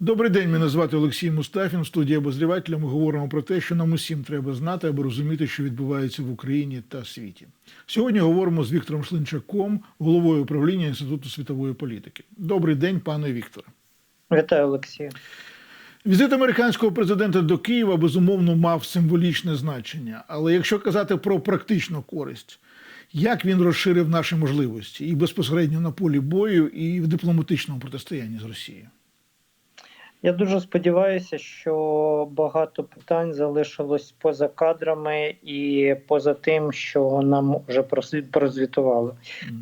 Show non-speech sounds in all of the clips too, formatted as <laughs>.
Добрий день, мене звати Олексій Мустафін. В студії обозрівателя ми говоримо про те, що нам усім треба знати, аби розуміти, що відбувається в Україні та світі. Сьогодні говоримо з Віктором Шлинчаком, головою управління Інституту світової політики. Добрий день, пане Вікторе. Вітаю, Олексію. Візит американського президента до Києва безумовно мав символічне значення. Але якщо казати про практичну користь, як він розширив наші можливості і безпосередньо на полі бою, і в дипломатичному протистоянні з Росією? Я дуже сподіваюся, що багато питань залишилось поза кадрами і поза тим, що нам вже прозвітували.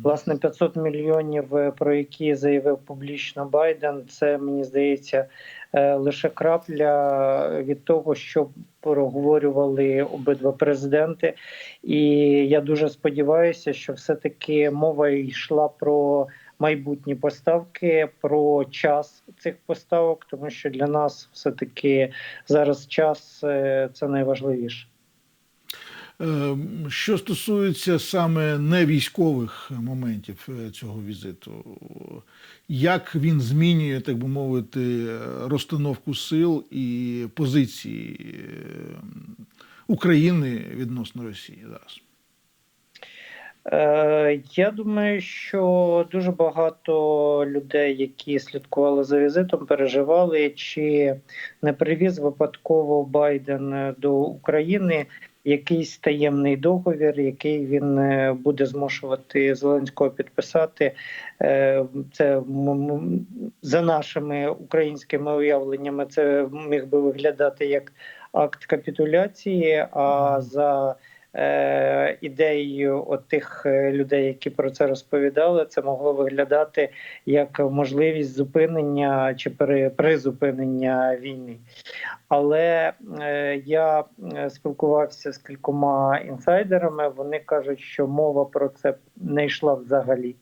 Власне, 500 мільйонів, е, про які заявив публічно Байден, це мені здається е, лише крапля від того, що проговорювали обидва президенти. І я дуже сподіваюся, що все-таки мова йшла про майбутні поставки, про час цих поставок, тому що для нас все-таки зараз час е, це найважливіше. Е, Що стосується саме невійськових моментів е, цього візиту, як він змінює, так би мовити, розстановку сил і позиції України відносно Росії зараз? Е, Я думаю, що дуже багато людей, які слідкували за візитом, переживали, чи не привіз випадково Байден до України якийсь таємний договір, який він е, буде змушувати Зеленського підписати. Е, Це за нашими українськими уявленнями, це міг би виглядати як акт капітуляції. А за е, ідеєю тих е, людей, які про це розповідали, це могло виглядати як можливість зупинення чи призупинення війни. Але е, я спілкувався з кількома інсайдерами. Вони кажуть, що мова про це не йшла взагалі.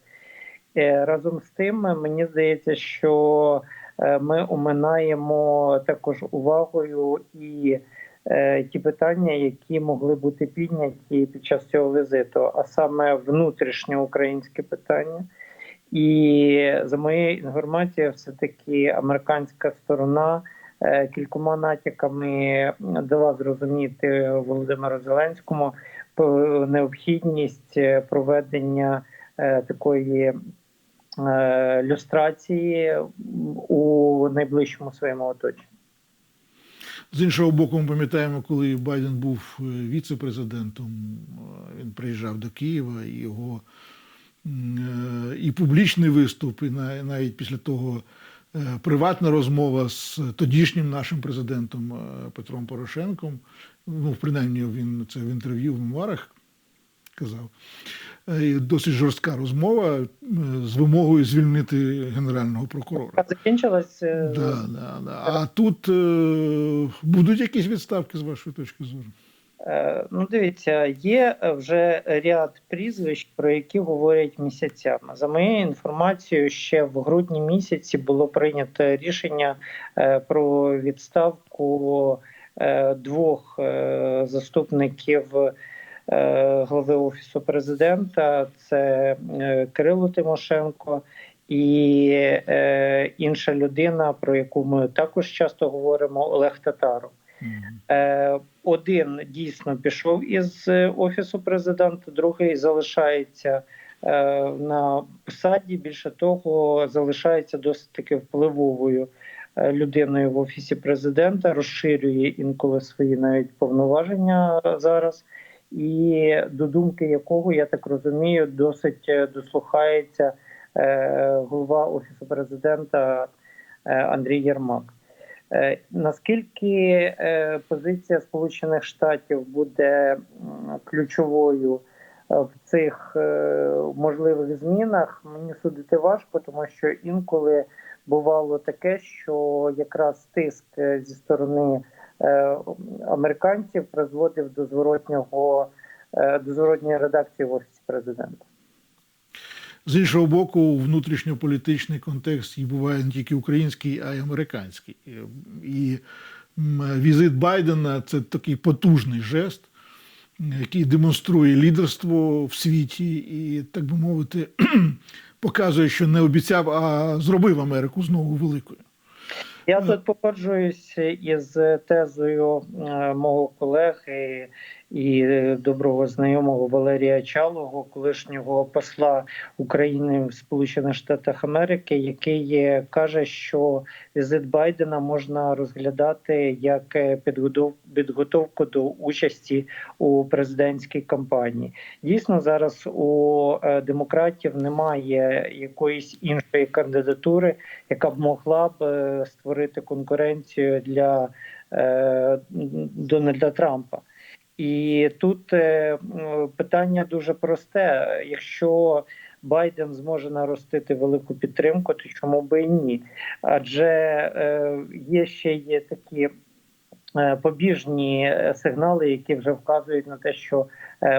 Разом з тим, мені здається, що ми оминаємо також увагою і ті питання, які могли бути підняті під час цього візиту, а саме внутрішньоукраїнське питання. І за моєю інформацією, все таки американська сторона е, кількома натяками дала зрозуміти Володимиру Зеленському необхідність е, проведення е, такої е, люстрації у найближчому своєму оточенні. З іншого боку, ми пам'ятаємо, коли Байден був е, віце-президентом, е, він приїжджав до Києва, і його е, і публічний виступ, і навіть після того приватна розмова з тодішнім нашим президентом Петром Порошенком. Ну, принаймні, він це в інтерв'ю в мемуарах казав. Е, Досить жорстка розмова е, з вимогою звільнити генерального прокурора. Закінчилась е, Да, да, да. А тут будуть якісь відставки з вашої точки зору? Ну, дивіться, є вже ряд прізвищ, про які говорять місяцями. За моєю інформацією, ще в грудні місяці було прийнято рішення про відставку двох заступників глави офісу президента: це е, Кирило Тимошенко. І е, інша людина, про яку ми також часто говоримо, Олег Татаров. Е, Один дійсно пішов із е, офісу президента, другий залишається е, на посаді. Більше того, залишається досить таки впливовою е, людиною в офісі президента, розширює інколи свої навіть повноваження зараз. І до думки якого я так розумію, досить е, дослухається е, голова офісу президента е, Андрій Єрмак. Наскільки позиція Сполучених Штатів буде ключовою в цих можливих змінах, мені судити важко, тому що інколи бувало таке, що якраз тиск зі сторони американців призводив до зворотнього е, до зворотньої редакції в офісі президента. З іншого боку, внутрішньополітичний контекст і буває не тільки український, а й американський. І візит Байдена це такий потужний жест, який демонструє лідерство в світі і, так би мовити, <clears throat> показує, що не обіцяв, а зробив Америку знову великою. Я тут погоджуюсь із тезою е, мого колеги і доброго знайомого Валерія Чалого, колишнього посла України в Сполучених Штатах Америки, який е, каже, що візит Байдена можна розглядати як е, підготовку до участі у президентській кампанії. Дійсно, зараз у е, демократів немає якоїсь іншої кандидатури, яка б могла б е, створити конкуренцію для е, Дональда Трампа. І тут е, питання дуже просте: якщо Байден зможе наростити велику підтримку, то чому би і ні? Адже е, є ще є такі. е, Побіжні сигнали, які вже вказують на те, що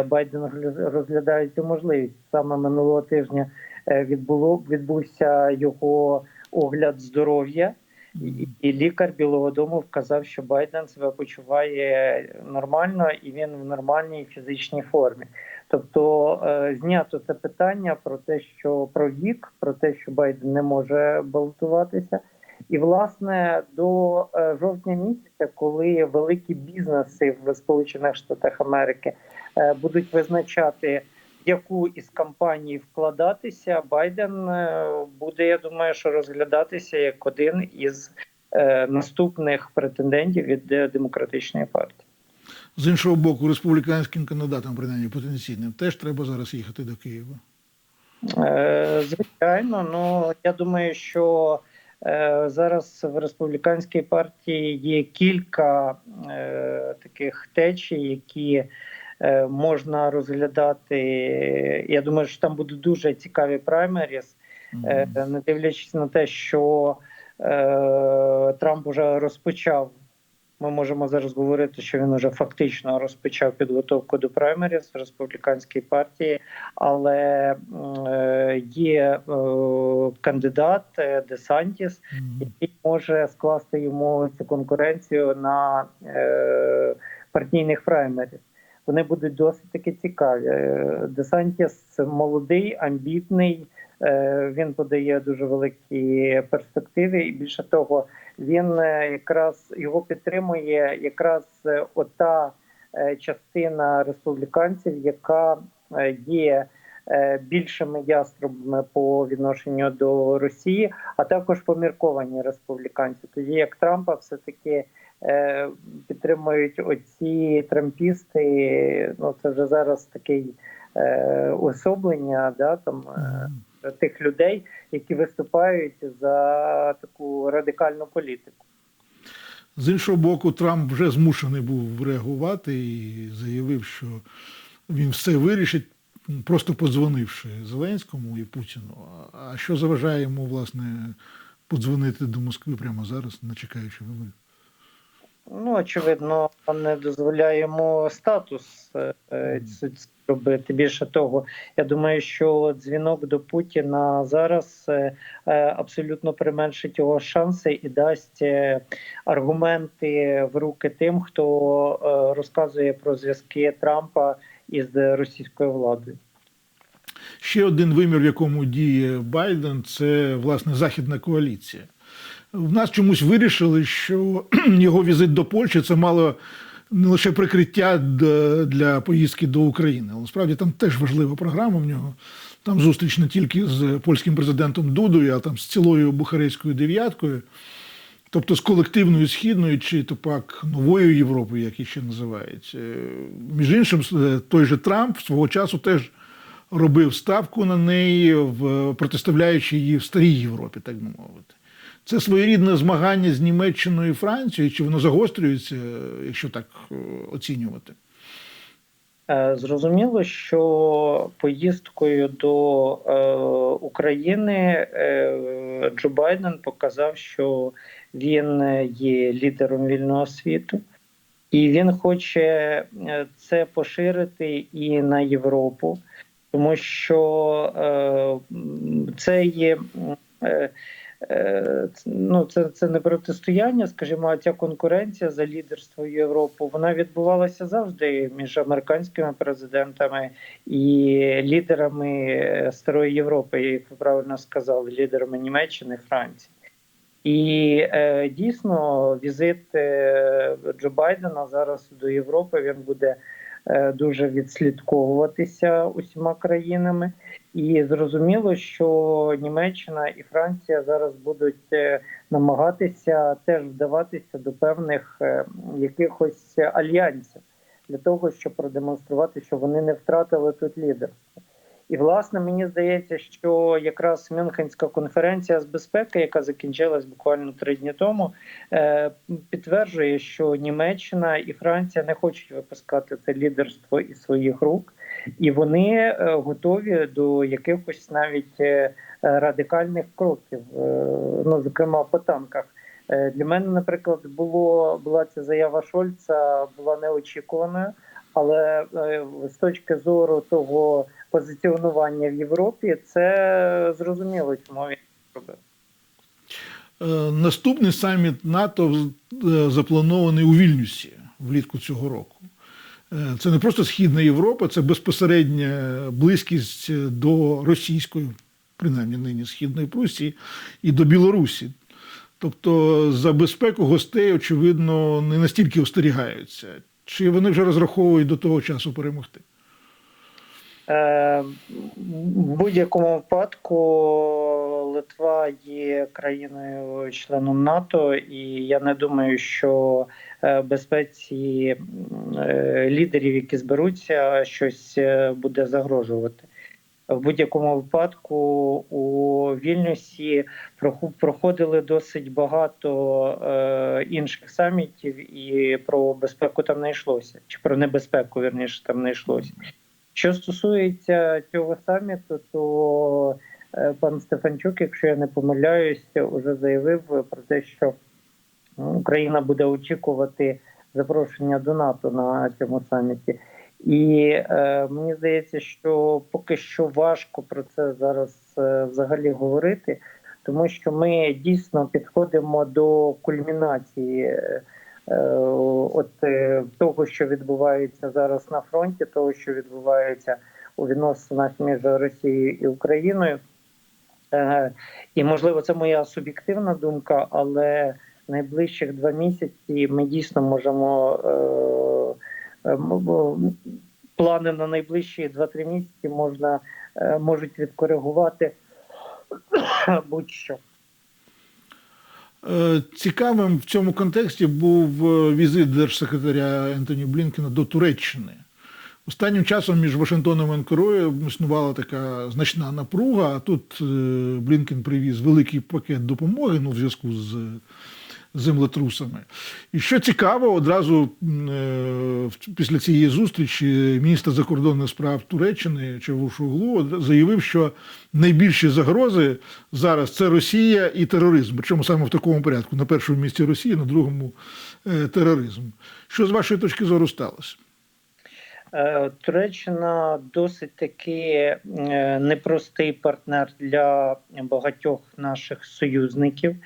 Байден розгля- розглядає цю можливість. Саме минулого тижня відбуло відбувся його огляд здоров'я, і- лікар Білого Дому вказав, що Байден себе почуває нормально і він в нормальній фізичній формі. Тобто е, знято це питання про те, що про вік, про те, що Байден не може балотуватися. І власне до е, жовтня місяця, коли великі бізнеси в Сполучених Штатах Америки е, будуть визначати, яку із кампаній вкладатися, Байден е, буде, я думаю, що розглядатися як один із е, наступних претендентів від е, демократичної партії. З іншого боку, республіканським кандидатам, принаймні потенційним, теж треба зараз їхати до Києва. Звичайно, ну я думаю, що зараз в республіканській партії є кілька таких течій, які можна розглядати. Я думаю, що там будуть дуже цікаві праймеріс, е, не дивлячись на те, що е, Трамп вже розпочав. Ми можемо зараз говорити, що він уже фактично розпочав підготовку до праймеріс в республіканській партії, але е, є е, кандидат е, Десантіс, який може скласти йому цю конкуренцію на е, партійних праймеріс. Вони будуть досить таки цікаві. Е, Десантіс молодий, амбітний. е, Він подає дуже великі перспективи, і більше того, він е, якраз його підтримує якраз ота частина республіканців, яка є більшими яструбами по відношенню до Росії, а також помірковані республіканці. Тоді як Трампа все таки підтримують оці трампісти. Ну це вже зараз такий е, уособлення, да там. е, Тих людей, які виступають за таку радикальну політику. З іншого боку, Трамп вже змушений був реагувати і заявив, що він все вирішить, просто подзвонивши Зеленському і Путіну. А що заважає йому, власне, подзвонити до Москви прямо зараз, не чекаючи виборів? Ну, очевидно, не дозволяє йому статус е, е, робити. Більше того, я думаю, що дзвінок до Путіна зараз е, абсолютно применшить його шанси і дасть аргументи в руки тим, хто розказує про зв'язки Трампа із російською владою. Ще один вимір, в якому діє Байден, це власне західна коаліція. В нас чомусь вирішили, що <clears throat> його візит до Польщі це мало не лише прикриття для поїздки до України, але насправді там теж важлива програма в нього. Там зустріч не тільки з польським президентом Дудою, а там з цілою Бухарейською дев'яткою, тобто з колективною східною чи то пак новою Європою, як її ще називають. Е, Між іншим, е, той же Трамп свого часу теж робив ставку на неї, протиставляючи її в старій Європі, так би мовити. Це своєрідне змагання з Німеччиною і Францією, чи воно загострюється, якщо так е, оцінювати? Е, Зрозуміло, що поїздкою до е, України е, Джо Байден показав, що він є лідером вільного світу, і він хоче е, це поширити і на Європу, тому що е, це є. Е, ну, це, це не протистояння, скажімо, а ця конкуренція за лідерство Європи, вона відбувалася завжди між американськими президентами і лідерами е, старої Європи, як ви правильно сказали, лідерами Німеччини, Франції. І е, дійсно візит е, Джо Байдена зараз до Європи він буде е, дуже відслідковуватися усіма країнами. І зрозуміло, що Німеччина і Франція зараз будуть е, намагатися теж вдаватися до певних е, якихось альянсів для того, щоб продемонструвати, що вони не втратили тут лідерство. І власне мені здається, що якраз Мюнхенська конференція з безпеки, яка закінчилась буквально три дні тому, е, підтверджує, що Німеччина і Франція не хочуть випускати це лідерство із своїх рук, і вони е, готові до якихось навіть е, радикальних кроків, е, ну зокрема по танках. Для мене, наприклад, було була ця заява Шольца була неочікуваною, але з точки зору того позиціонування в Європі, це зрозуміло, чому Наступний саміт НАТО запланований у Вільнюсі влітку цього року. Е, Це не просто Східна Європа, це безпосередня близькість до російської, принаймні нині Східної Прусії, і до Білорусі. Тобто за безпеку гостей, очевидно, не настільки остерігаються. Чи вони вже розраховують до того часу перемогти? Е, В будь-якому випадку Литва є країною-членом НАТО, і я не думаю, що е, безпеці е, лідерів, які зберуться, щось буде загрожувати. В будь-якому випадку у Вільнюсі проходили досить багато інших самітів, і про безпеку там не йшлося, чи про небезпеку, вірніше, там не йшлося. Що стосується цього саміту, то е, пан Стефанчук, якщо я не помиляюсь, вже заявив про те, що ну, Україна буде очікувати запрошення до НАТО на цьому саміті. І е, мені здається, що поки що важко про це зараз е, взагалі говорити, тому що ми дійсно підходимо до кульмінації е, от е, того, що відбувається зараз на фронті, того, що відбувається у відносинах між Росією і Україною. Е, І можливо, це моя суб'єктивна думка, але найближчих два місяці ми дійсно можемо е, е, плани на найближчі 2-3 місяці можна е, можуть відкоригувати <coughs> будь-що. Е, Цікавим в цьому контексті був е, візит держсекретаря Ентоні Блінкена до Туреччини. Останнім часом між Вашингтоном і Анкарою існувала така значна напруга. А тут е, Блінкен привіз великий пакет допомоги ну, в зв'язку з землетрусами. І що цікаво, одразу е, після цієї зустрічі міністр закордонних справ Туреччини Чавушоглу заявив, що найбільші загрози зараз це Росія і тероризм. Причому саме в такому порядку: на першому місці Росія, на другому е, тероризм. Що з вашої точки зору сталося? Е, Туреччина досить таки непростий партнер для багатьох наших союзників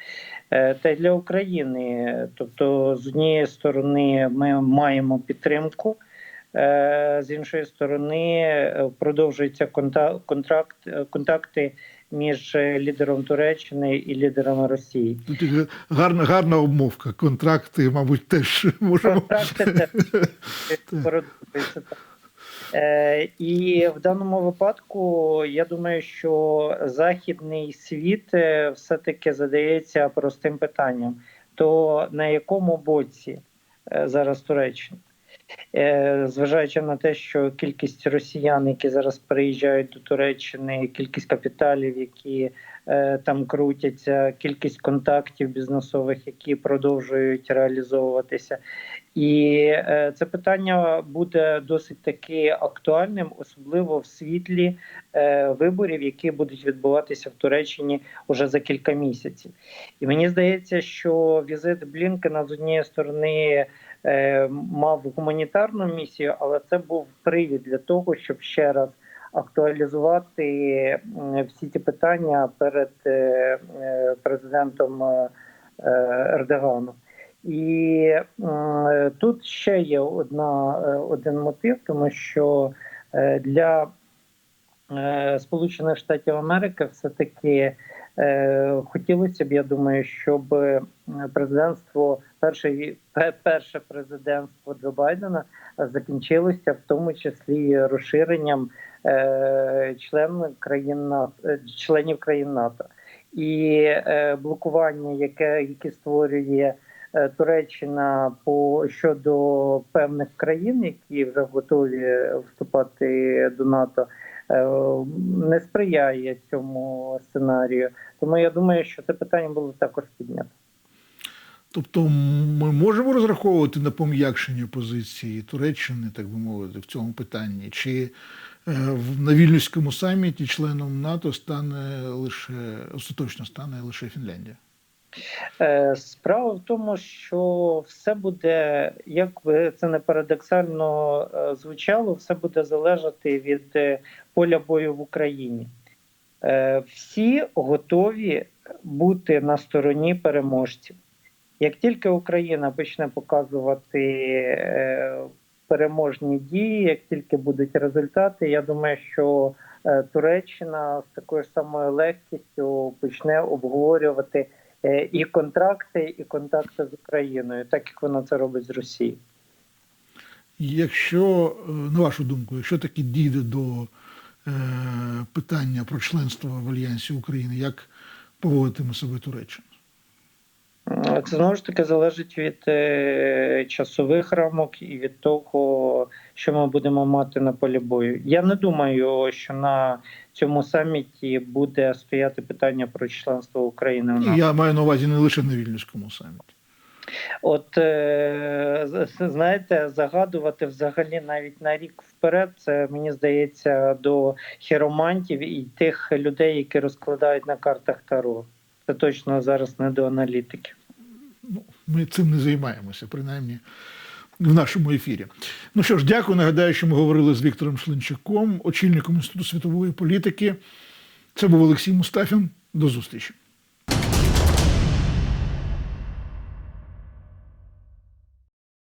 та й для України. Тобто, з однієї сторони, ми маємо підтримку. е, З іншої сторони, е, продовжуються контракт, е, контакти між е, лідером Туреччини і лідерами Росії. Гарна, гарна обмовка. Контракти, мабуть, теж можемо. Контракти теж <laughs> продовжуються. Е, і в даному випадку я думаю, що західний світ е, все-таки задається простим питанням: то на якому боці е, зараз Туреччина? Зважаючи на те, що кількість росіян, які зараз приїжджають до Туреччини, кількість капіталів, які е, там крутяться, кількість контактів бізнесових, які продовжують реалізовуватися, і е, це питання буде досить таки актуальним, особливо в світлі е, виборів, які будуть відбуватися в Туреччині уже за кілька місяців. І мені здається, що візит Блінкена з однієї сторони е, мав гуманітарну місію, але це був привід для того, щоб ще раз актуалізувати всі ці питання перед президентом Ердоганом. І е, тут ще є одна, е, один мотив, тому що е, для е, Сполучених Штатів Америки все-таки Е, Хотілося б, я думаю, щоб е, президентство, перше, перше президентство Джо Байдена закінчилося в тому числі розширенням е, член країн НАТО, е, членів країн НАТО. І е, блокування, яке яке створює Туреччина по щодо певних країн, які вже готові вступати до НАТО, е, не сприяє цьому сценарію. Тому я думаю, що це питання було також піднято. Тобто ми можемо розраховувати на пом'якшення позиції Туреччини, так би мовити, в цьому питанні, чи е, на вільнюському саміті членом НАТО стане лише остаточно стане лише Фінляндія. Е, Справа в тому, що все буде, як би це не парадоксально е, звучало, все буде залежати від е, поля бою в Україні. Всі готові бути на стороні переможців. Як тільки Україна почне показувати переможні дії, як тільки будуть результати, я думаю, що Туреччина з такою ж самою легкістю почне обговорювати і контракти, і контакти з Україною, так як вона це робить з Росією. Якщо, е, на вашу думку, якщо таки дійде до е, питання про членство в Альянсі України, як поводитиме себе Туреччина? Е, Це знову ж таки залежить від е, часових рамок і від того, що ми будемо мати на полі бою. Я не думаю, що на цьому саміті буде стояти питання про членство України в НАТО. я маю на увазі не лише на вільнюському саміті. От е, знаєте, загадувати взагалі навіть на рік вперед, це мені здається до хіромантів і тих людей, які розкладають на картах Таро. Це точно зараз не до аналітики. Ну, ми цим не займаємося, принаймні в нашому ефірі. Ну що ж, дякую. Нагадаю, що ми говорили з Віктором Шлинчаком, очільником Інституту світової політики. Це був Олексій Мустафін. До зустрічі.